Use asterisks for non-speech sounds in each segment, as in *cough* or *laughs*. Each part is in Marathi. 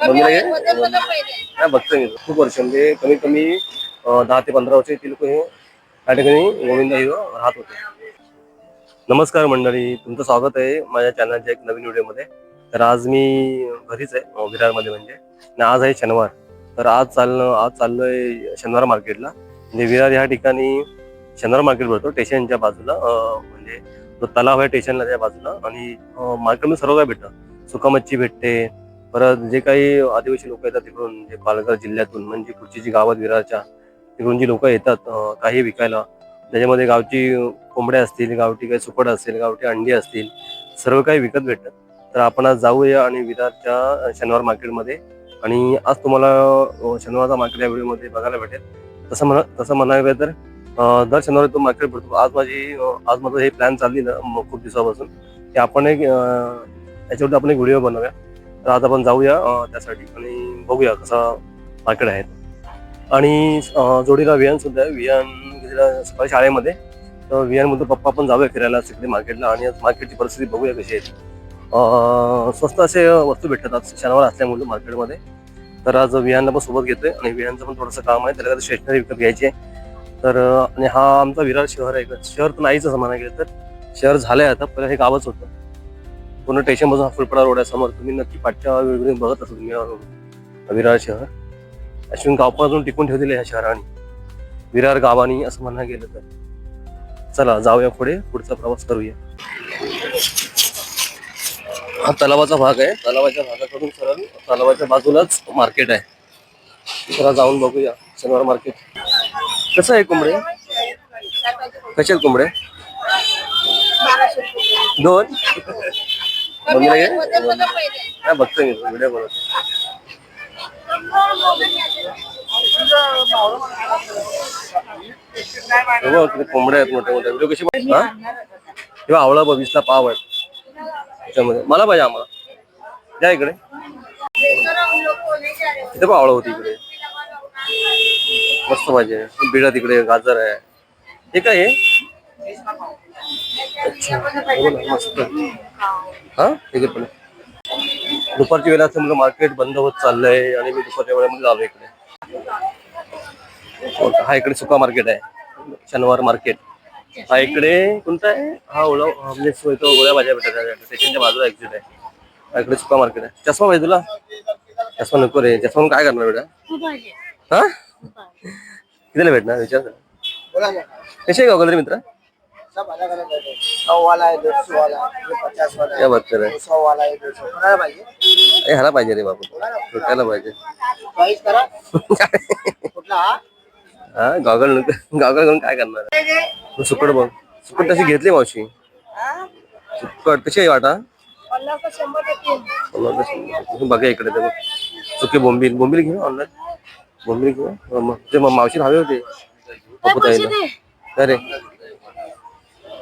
नाही बघतोय मी. खूप वर्ष म्हणजे कमीत कमी दहा ते पंधरा वर्ष ती लोक हे त्या ठिकाणी गोविंद हे राहत होते. नमस्कार मंडळी तुमचं स्वागत आहे माझ्या चॅनलच्या एक नवीन व्हिडिओमध्ये. तर आज मी घरीच आहे विरारमध्ये म्हणजे. आणि आज आहे शनिवार. तर आज चालणं आज चाललोय शनिवार मार्केटला. म्हणजे विरार ह्या ठिकाणी शनिवार मार्केट भरतो स्टेशनच्या बाजूला म्हणजे तलाव आहे स्टेशनला त्या बाजूला. आणि मार्केटमध्ये सर्व काय भेटतं. सुका मच्छी भेटते परत जे काही आदिवासी लोक येतात तिकडून जे पालघर जिल्ह्यातून म्हणजे पुढची जी गावात विरारच्या तिकडून जी लोक येतात काही विकायला त्याच्यामध्ये गावची कोंबड्या असतील गावठी काही सुपड असेल गावठी अंडी असतील सर्व काही विकत भेटतात. तर आपण आज जाऊया आणि विरारच्या शनिवार मार्केटमध्ये आणि आज तुम्हाला शनिवारचा मार्केट या व्हिडिओमध्ये बघायला भेटेल. तसं म्हणा तसं म्हणायला गेलं तर दर शनिवारी तो मार्केट भरतो. आज माझी आज माझं हे प्लॅन चालली ना खूप दिवसापासून की आपण एक याच्यावरती आपण एक व्हिडिओ बनवूया. तर आज आपण जाऊया त्यासाठी आणि बघूया कसा मार्केट आहे. आणि जोडीला विहान सुद्धा आहे. विहान सकाळी शाळेमध्ये. तर विहान पप्पा पण जाऊया फिरायला तिकडे मार्केटला आणि आज मार्केटची परिस्थिती बघूया कशी आहे स्वस्त असे वस्तू भेटतात आज शनिवार असल्यामुळे मार्केटमध्ये तर आज विहानला पण सोबत घेतोय आणि विहानचं पण थोडंसं काम आहे. त्याला स्टेशनरी विकत घ्यायची आहे. तर आणि हा आमचा विरार शहर आहे. शहर तर नाहीच असं म्हणायला गेलं तर. शहर झालंय आता. पहिलं हे गावच होतं. पूर्ण स्टेशनपासून फुलपडा रोड आहे. समोर तुम्ही नक्की पाठच्या वेगवेगळे बघत असाल तुम्ही. विरार शहर. अश्विन गावपासून टिकून ठेवलेले ह्या शहराने. विरार गावानी असं म्हणणं गेलं तर. चला जाऊया पुढे. पुढचा प्रवास करूया. हा तलावाचा भाग आहे. तलावाच्या भागाकडून सरळ तलावाच्या बाजूलाच मार्केट आहे. जरा जाऊन बघूया. शनिवार मार्केट कसं आहे कोंबडे? कसे आहेत कोंबडे? दोन. मम्मीला घे नाही बघतोय मी व्हिडिओ बनवतो बघ, कोंबड्या आहेत मोठ्या मोठ्या. व्हिडिओ कशी बघ- हा? तेव्हा आवळा बघ वीसला पाव आहे त्याच्यामध्ये. मला पाहिजे आम्हाला. द्या इकडे. इथे पण आवळा होती इकडे. मस्त पाहिजे. बिडा तिकडे गाजर आहे. हे काय आहे अच्छा. हो मस्त. हा? ठीक आहे पण दुपारची वेळ असल्यामुळे मार्केट बंद होत चाललंय आणि मी दुपारच्या वेळेमध्ये आलो इकडे. हो? हा इकडे सुका मार्केट आहे. शनिवार मार्केट हा इकडे कोणता आहे? हा ओळा हा म्हणजे गोळ्या भाज्या भेटतात. स्टेशनच्या बाजूला एक्झिट आहे. हा इकडे सुका मार्केट आहे. चष्मा पाहिजे तुला? चष्मा नको रे. चष्मा काय करणार बेटा? हा? कितीला भेटणार? विचार कर. ना. कसे आहे गावकरी मित्र? सब अलग अलग है सौ वाला है दो सौ वाला है ये पचास वाला क्या है बात कर रहे दो सौ वाला है दो सौ। कोणाला पाहिजे ह्याला पाहिजे रे बाबू। भेटायला पाहिजे चॉईस करा कुठला हा हा गॉगल गॉगल करून काय करणार तू सुकट बघ. सुकट तशी घेतली मावशी. सुकट. कशी आहे वाटा? बघा इकडे ते बघ. सुके बोंबील. बोंबील घेऊ ऑनलाईन बोंबील घेऊ? हा, ते मावशी हवे होते. अरे.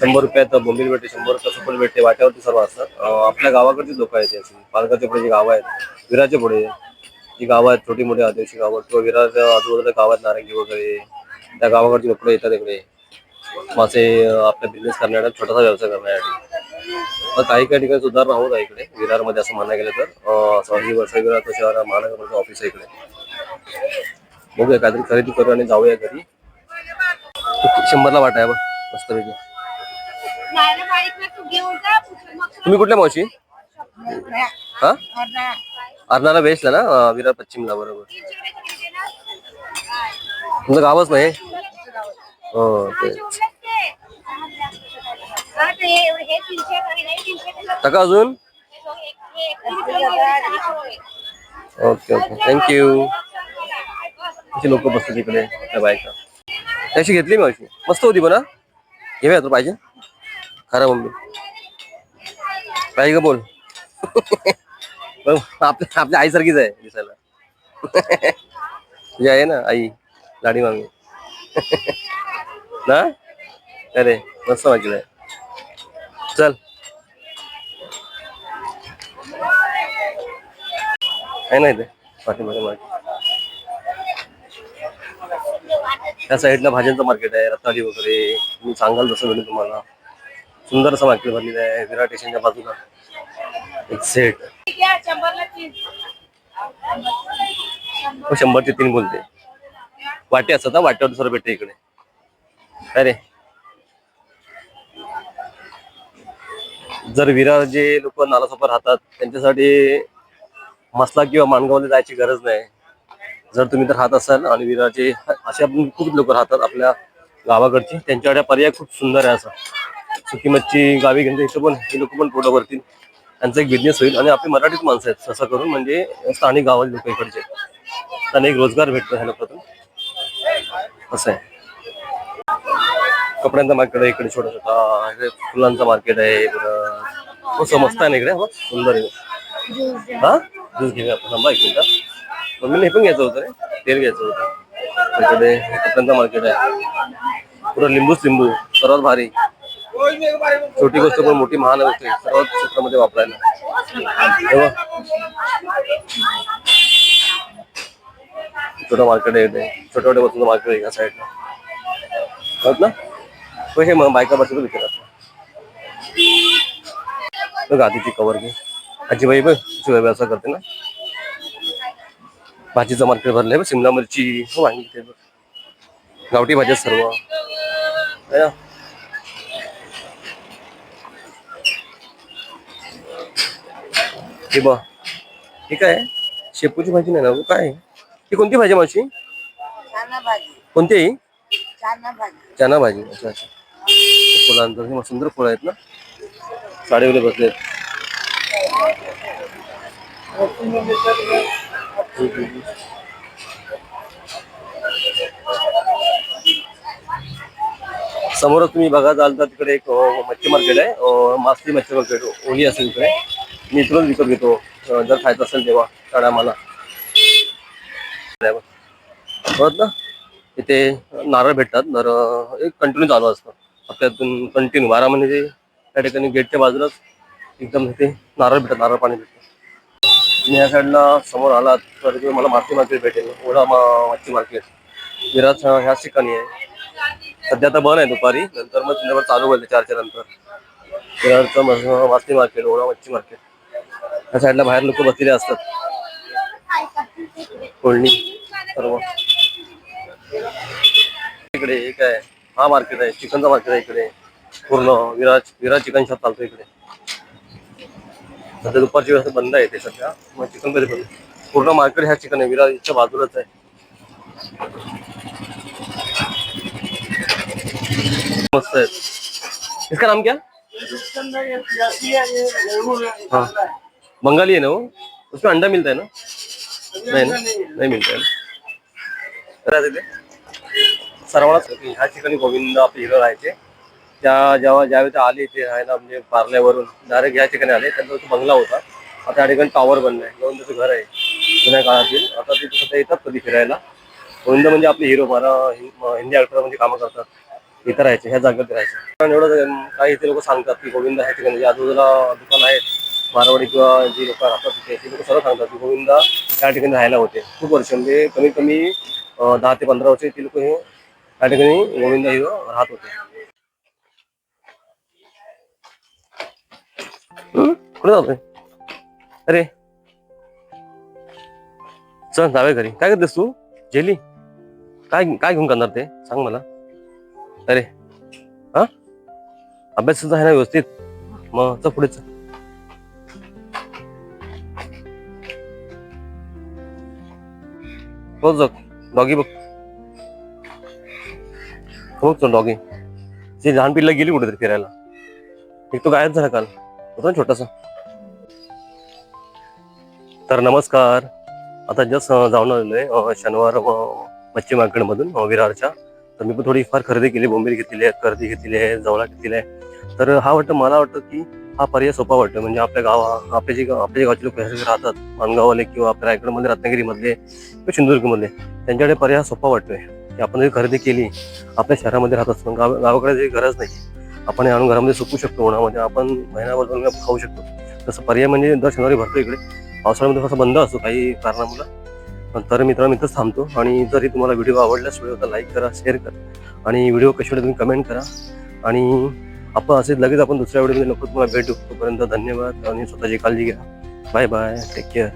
शंभर रुपयात बोंबील भेटते शंभर रुपये सुपल भेटते वाट्यावरती सर्व असतात. आपल्या गावाकडची लोक आहेत अशी. पालघरच्या पुढे जी गावं आहेत विराचे पुढे. जी गावं आहेत छोटी मोठी आदिवासी गावं किंवा विरारच्या आजूबाजूला गावात नारंगी वगैरे त्या गावाकडची लोक येतात इकडे. मासे आपला बिझनेस करण्यासाठी छोटासा व्यवसाय करण्यासाठी. काही काही ठिकाणी सुधारणा होत आहे इकडे विरारमध्ये असं म्हणायला गेलं तर. अं, वर्षा विरारचं शहर महानगरपालिका ऑफिस आहे इकडे. बघूया काहीतरी खरेदी करू आणि जाऊया घरी. शंभरला वाटाय आहे बघ मस्तपैकी. तुम्ही कुठल्या मावशी? हा। अर्नाला वेस्टला ना? अं, विरार पश्चिमला बरोबर। तुमचं गावच नाही? हो ते. टाका अजून. Okay okay. थँक्यू अशी लोक बसतात तिकडे त्या बायका. त्याशी घेतली मी अशी मस्त होती हा. घेऊया तुला पाहिजे? खरा मम्मी पाहिजे का बोल। आपल्या आपल्या आईसारखीच आहे दिसायला तुझी आहे ना, आई लाडी मामी *laughs* ना? अरे, मस्त आहे चल। आहे ना इथे पाठीमागे मागे त्या साईडला भाज्यांचं मार्केट आहे रताळी वगैरे तुम्ही सांगाल तसं भेटेल तुम्हाला। सुंदर असं मार्केट भरलेलं आहे विराट स्टेशनच्या बाजूला. एक सेट हो, शंभर ते तीन बोलते वाटे असतात ना वाट्यावर दुसरं भेटते इकडे. अरे जर विरार जे लोक नालासोपर राहतात त्यांच्यासाठी मसला किंवा माणगावला जायची गरज नाही. जर तुम्ही तर राहत असाल आणि विरारचे असे आपण खूप लोक राहतात आपल्या गावाकडचे त्यांच्याकडे पर्याय खूप सुंदर आहे असा. सुकी मच्छी गावी घेऊन इथं हे लोक पण पुढं भरतील त्यांचा एक बिझनेस होईल आणि आपले मराठीत माणसं आहेत असं करून म्हणजे स्थानिक गावातील लोक इकडचे. त्यांना एक रोजगार भेटतो ह्या लोकांतून असं आहे. कपड्यांचा मार्केट आहे इकडे छोटा छोटा. इकडे फुलांचा मार्केट आहे हो समजत आहे ना इकडे. हो, सुंदर आहे. हा? ज्यूस घेऊया आपण. थांबा एक मिनटा. मम्मीला हे पण घ्यायचं होतं रे. तेल घ्यायचं होतं. इकडे कपड्यांचा मार्केट आहे. पुरं लिंबूच लिंबू. सर्वात भारी. छोटी गोष्ट पण मोठी महान गोष्ट आहे. क्षेत्रामध्ये वापरायला. छोटं मार्केट आहे छोट्या छोट्या वस्तूचं मार्केट आहे या साईडला कळत हो ना? पैसे मग बायका बसून विचारत बघ आधीची कवर घे. आजीबाई बघ शिवाय व्यवसाय करते ना. भाजीचं मार्केट भरलंय बघ शिमला मिरची. हो वांगी गावठी भाज्या सर्व. है ना? हे बघ हे काय? शेपूची भाजी नाही ना गं, काय? ही कोणती भाजी मावशी? चाना भाजी कोणती आहे ही? चाना भाजी अच्छा अच्छा. फुलांचं सुंदर फुलं आहेत ना? साडीवाले बसलेत समोरच तुम्ही बघा जाल तर तिकडे एक अं, मच्छी मार्केट आहे. अं, मासली मच्छी मार्केट ओली असेल इकडे. मी इथूनच विकत घेतो. जर खायचं असेल तेव्हा. काढा मला. परत ना? इथे नारळ भेटतात. तर एक कंटिन्यू चालू असतं. हप्त्यातून कंटिन्यू बारा महिने ते त्या ठिकाणी गेटच्या बाजूलाच एकदम इथे नारळ भेटतात. नारळ पाणी भेटतं. तुम्ही या साईडला समोर आलात तर इथे मला मासे मार्केट भेटेल. ओढा मा- मच्छी मार्केट विराज ह्याच ठिकाणी आहे. सध्या तर बंद आहे दुपारी. नंतर मग संध्याकाळ चालू होईल. चारच्या नंतर. विराजचं मस- मासे मार्केट ओढा मच्छी मार्केट या साईडला बाहेर लोक बसलेले असतात. कोळणी सर्व. इकडे हा मार्केट आहे. चिकनचा मार्केट आहे इकडे. पूर्ण विराज विराज चिकन शॉप चालतो इकडे. सध्या दुपारची व्यवस्था बंद आहे ते सध्या. मग चिकन कधी पण पूर्ण मार्केट ह्या चिकन आहे. विराजच्या बाजूलाच आहे. मस्त आहे. इसका नाम क्या? हाँ। बंगाली है ना वो? उसमें अंडा मिलता है ना? नहीं ना? नहीं मिलता है सर्वांनाच ह्या ठिकाणी गोविंद आपले हिरो राहायचे. त्या जेव्हा ज्यावेळी ते आले ते राहायला म्हणजे पार्ल्यावरून डायरेक्ट या ठिकाणी आले. त्यांचा तो बंगला होता. आता त्या ठिकाणी टॉवर बनलाय गोविंदाचं घर आहे. जुन्या काळातील. आता तिथे सध्या येतात कधी फिरायला. गोविंद म्हणजे आपले हिरो मला हिंदी ऍक्टर म्हणजे कामं करतात. इथं राहायचे ह्या जागेत राहायचे. कारण एवढं काही इथे लोक सांगतात की गोविंद ह्या ठिकाणी आजूबाजूला दुकान आहेत. मारवाडी किंवा जी लोक राहतात तिथे ते लोक सर्व सांगतात की गोविंद त्या ठिकाणी राहायला होते. खूप वर्ष म्हणजे कमीत कमी दहा ते पंधरा वर्ष ती लोक हे त्या ठिकाणी गोविंद हिरो राहत होते. कुठे जातोय? अरे. चल जावे घरी. काय करतेस तू? जेली? काय काय घेऊन करणार ते? सांग मला. अरे. हा? अभ्यास सुद्धा आहे ना व्यवस्थित? मग चल पुढे चल. हो जग डॉगी बघ हो चल डॉगी ती लहान पिल्ला गेली कुठेतरी फिरायला एक तो गायब झाला काल होता ना छोटासा तर नमस्कार आता जस्ट जाऊन आलेलो आहे शनिवार मच्छी मार्केटमधून विरारच्या तर मी पण थोडीफार खरेदी केली बोंबील घेतली आहे खरेदी घेतली आहे जवळा घेतली आहे तर हा वाटतं मला वाटतं की हा पर्याय सोपा वाटतो. म्हणजे आपल्या गावा आपले जे गाव- आपल्या जे गावचे लोक राहतात माणगाववाले किंवा आपल्या रायगडमधले रत्नागिरीमधले किंवा सिंधुदुर्गमधले त्यांच्याकडे पर्याय सोपा वाटतोय. की आपण जरी खरेदी केली आपल्या शहरामध्ये राहत असतो गाव गावाकडे जी गरज नाही आपण हे आणून घरामध्ये सुकू शकतो उन्हामध्ये आपण महिनाभर दोन खाऊ शकतो. तसं पर्याय म्हणजे दर शनिवारी भरतो इकडे. पावसाळ्यामध्ये थोडासा बंद असतो काही कारणामुळं. तर मित्रांनो इथंच थांबतो. आणि जरी तुम्हाला व्हिडिओ आवडल्यास व्हिडिओला लाईक करा शेअर करा. आणि व्हिडिओ कशी वाटले तुम्ही कमेंट करा. आणि आपण असेच लगेच आपण दुसऱ्या व्हिडिओमध्ये नको तुम्हाला भेटू तोपर्यंत धन्यवाद आणि स्वतःची काळजी घ्या. Bye bye. Take care